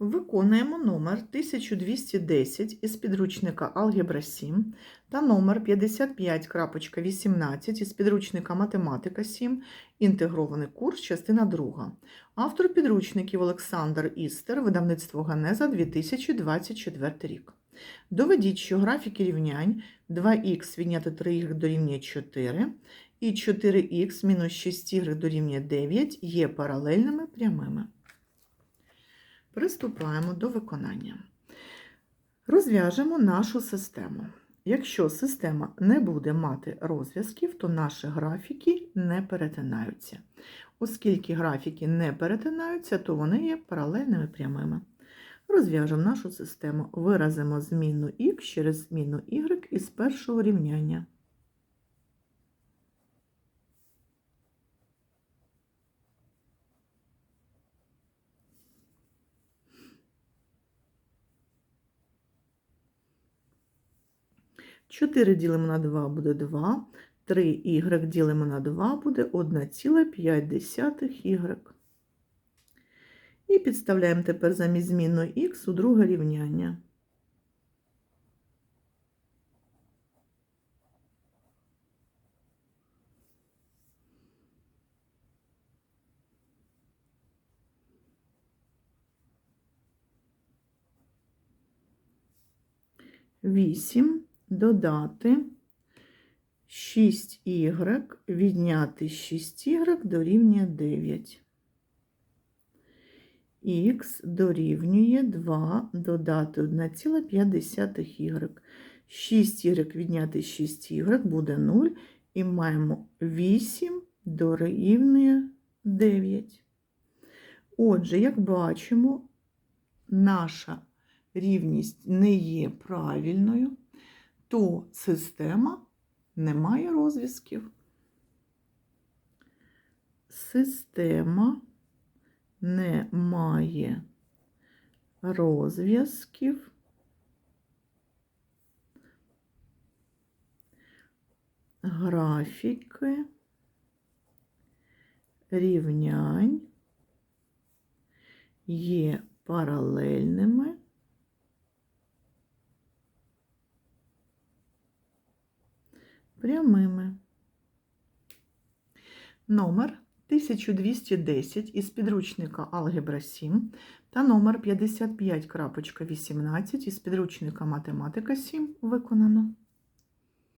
Виконуємо номер 1210 із підручника Алгебра 7 та номер 55.18 із підручника Математика 7, інтегрований курс, частина 2. Автор підручників Олександр Істер, видавництво Ганеза 2024 рік. Доведіть, що графіки рівнянь 2х відняти 3y дорівнює 4 і 4х мінус 6y дорівнює 9 є паралельними прямими. Приступаємо до виконання. Розв'яжемо нашу систему. Якщо система не буде мати розв'язків, то наші графіки не перетинаються. Оскільки графіки не перетинаються, то вони є паралельними прямими. Розв'яжемо нашу систему. Виразимо зміну х через зміну y із першого рівняння. Чотири ділимо на 2 буде 2, 3y ділимо на 2 буде 1,5y. І підставляємо тепер замість зміну х у друге рівняння. Вісім додати 6y відняти 6y дорівнює 9. Х дорівнює 2 додати 1,5y. 6y відняти 6y буде 0 і маємо 8 дорівнює 9. Отже, як бачимо, наша рівність не є правильною, то система не має розв'язків. Система не має розв'язків. Графіки рівнянь є паралельними прямими. Номер 1210 із підручника Алгебра 7 та номер 55.18 із підручника Математика 7 виконано.